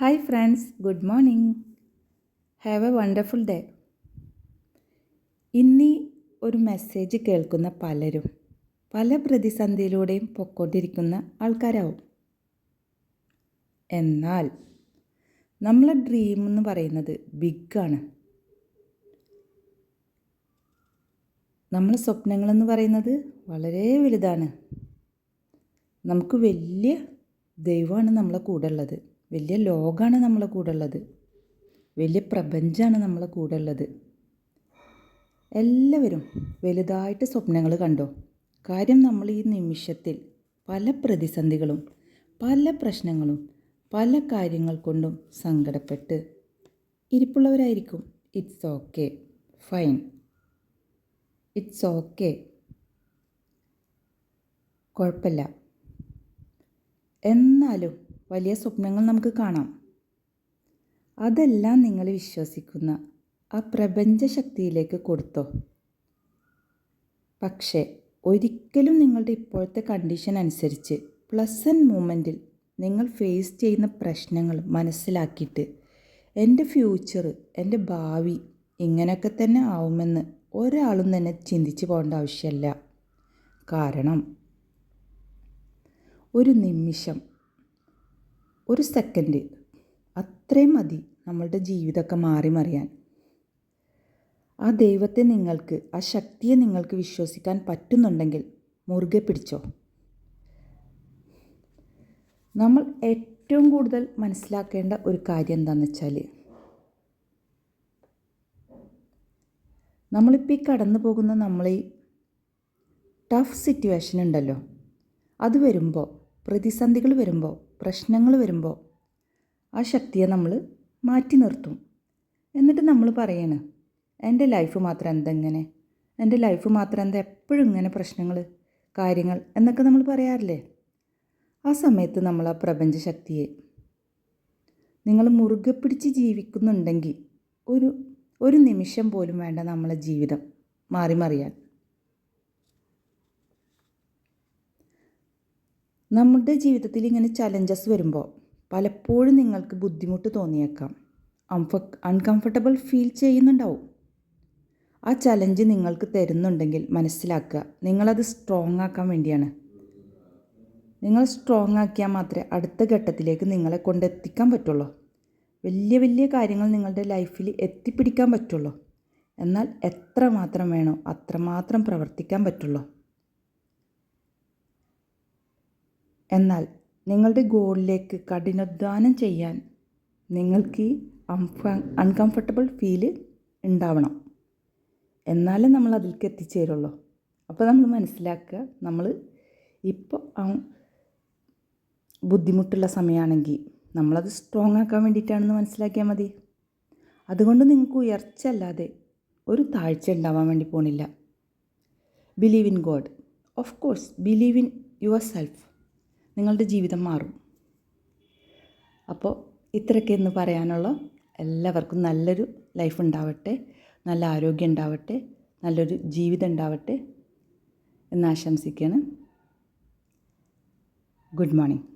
Hi friends good morning have a wonderful day ഇന്നീ ഒരു message കേൾക്കുന്ന പലരും പല പ്രതിസന്ധിയിലൂടെയും പൊക്കോണ്ടിരിക്കുന്ന ആൾക്കാരാവും. എന്നാൽ നമ്മളെ ഡ്രീം എന്ന് പറയുന്നത് ബിഗാണ് നമ്മളെ സ്വപ്നങ്ങളെന്ന് പറയുന്നത് വളരെ വലുതാണ്. നമുക്ക് വലിയ ദൈവമാണ് നമ്മളെ കൂടെ ഉള്ളത്. വലിയ ലോകമാണ് നമ്മളെ കൂടെ ഉള്ളത് വലിയ പ്രപഞ്ചമാണ് നമ്മളെ കൂടെ ഉള്ളത് എല്ലാവരും വലുതായിട്ട് സ്വപ്നങ്ങൾ കണ്ടോ? കാര്യം നമ്മൾ ഈ നിമിഷത്തിൽ പല പ്രതിസന്ധികളും പല പ്രശ്നങ്ങളും പല കാര്യങ്ങൾ കൊണ്ടും സങ്കടപ്പെട്ട് ഇരിപ്പുള്ളവരായിരിക്കും. It's okay fine it's okay കുഴപ്പമില്ല. എന്നാലും വലിയ സ്വപ്നങ്ങൾ നമുക്ക് കാണാം. അതെല്ലാം നിങ്ങൾ വിശ്വസിക്കുന്ന ആ പ്രപഞ്ച ശക്തിയിലേക്ക് കൊടുത്തോ? പക്ഷേ ഒരിക്കലും നിങ്ങളുടെ ഇപ്പോഴത്തെ കണ്ടീഷൻ അനുസരിച്ച് പ്ലസന്റ് മൂമെന്റിൽ നിങ്ങൾ ഫേസ് ചെയ്യുന്ന പ്രശ്നങ്ങൾ മനസ്സിലാക്കിയിട്ട് എന്റെ ഫ്യൂച്ചർ എന്റെ ഭാവി ഇങ്ങനെയൊക്കെ തന്നെ ആവുമെന്ന് ഒരാളും തന്നെ ചിന്തിച്ച് പോകേണ്ട ആവശ്യമല്ല. കാരണം ഒരു നിമിഷം ഒരു സെക്കൻഡ് അത്രയും മതി നമ്മളുടെ ജീവിതമൊക്കെ മാറി മറിയാൻ. ആ ദൈവത്തെ നിങ്ങൾക്ക് ആ ശക്തിയെ നിങ്ങൾക്ക് വിശ്വസിക്കാൻ പറ്റുന്നുണ്ടെങ്കിൽ മുറുകെ പിടിച്ചോ. നമ്മൾ ഏറ്റവും കൂടുതൽ മനസ്സിലാക്കേണ്ട ഒരു കാര്യം എന്താണെന്ന് വെച്ചാൽ നമ്മളിപ്പോൾ ഈ കടന്നു പോകുന്ന നമ്മളീ ടഫ് സിറ്റുവേഷൻ ഉണ്ടല്ലോ. അത് വരുമ്പോൾ പ്രതിസന്ധികൾ വരുമ്പോൾ പ്രശ്നങ്ങൾ വരുമ്പോൾ ആ ശക്തിയെ നമ്മൾ മാറ്റി നിർത്തും. എന്നിട്ട് നമ്മൾ പറയാണ് എന്റെ ലൈഫ് മാത്രം എന്തെങ്ങനെ? എന്റെ ലൈഫ് മാത്രം എന്താ എപ്പോഴും ഇങ്ങനെ പ്രശ്നങ്ങൾ കാര്യങ്ങൾ എന്നൊക്കെ നമ്മൾ പറയാറില്ലേ? ആ സമയത്ത് നമ്മൾ ആ പ്രപഞ്ച ശക്തിയെ നിങ്ങൾ മുറുകെ പിടിച്ച് ജീവിക്കുന്നുണ്ടെങ്കിൽ ഒരു ഒരു നിമിഷം പോലും വേണ്ട നമ്മളെ ജീവിതം മാറി മറിയാൻ നമ്മുടെ ജീവിതത്തിൽ ഇങ്ങനെ ചലഞ്ചസ് വരുമ്പോൾ പലപ്പോഴും നിങ്ങൾക്ക് ബുദ്ധിമുട്ട് തോന്നിയേക്കാം. അംഫ അൺകംഫർട്ടബിൾ ഫീൽ ചെയ്യുന്നുണ്ടാവും. ആ ചലഞ്ച് നിങ്ങൾക്ക് തരുന്നുണ്ടെങ്കിൽ മനസ്സിലാക്കുക. നിങ്ങളത് സ്ട്രോങ് ആക്കാൻ വേണ്ടിയാണ്. നിങ്ങൾ സ്ട്രോങ് ആക്കിയാൽ മാത്രമേ അടുത്ത ഘട്ടത്തിലേക്ക് നിങ്ങളെ കൊണ്ടെത്തിക്കാൻ പറ്റുള്ളൂ. വലിയ വലിയ കാര്യങ്ങൾ നിങ്ങളുടെ ലൈഫിൽ എത്തിപ്പിടിക്കാൻ പറ്റുള്ളൂ. എന്നാൽ എത്ര മാത്രം വേണോ അത്രമാത്രം പ്രവർത്തിക്കാൻ പറ്റുള്ളൂ. എന്നാൽ നിങ്ങളുടെ ഗോളിലേക്ക് കഠിനാധ്വാനം ചെയ്യാൻ നിങ്ങൾക്ക് അൺകംഫർട്ടബിൾ ഫീൽ ഉണ്ടാവണം. എന്നാലേ നമ്മൾ അതിലേക്ക് എത്തിച്ചേരുള്ളൂ. അപ്പോൾ നമ്മൾ മനസ്സിലാക്കുക നമ്മൾ ഇപ്പോൾ ബുദ്ധിമുട്ടുള്ള സമയമാണെങ്കിൽ നമ്മളത് സ്ട്രോങ് ആക്കാൻ വേണ്ടിയിട്ടാണെന്ന് മനസ്സിലാക്കിയാൽ മതി. അതുകൊണ്ട് നിങ്ങൾക്ക് ഉയർച്ച അല്ലാതെ ഒരു താഴ്ച ഉണ്ടാവാൻ വേണ്ടി പോണില്ല. Believe in God of course believe in yourself നിങ്ങളുടെ ജീവിതം മാറും. അപ്പോൾ ഇത്രയൊക്കെ എന്ന് പറയാനുള്ള എല്ലാവർക്കും നല്ലൊരു ലൈഫ് ഉണ്ടാവട്ടെ നല്ല ആരോഗ്യം ഉണ്ടാവട്ടെ നല്ലൊരു ജീവിതം ഉണ്ടാവട്ടെ എന്ന് ആശംസിക്കുകയാണ്. Good morning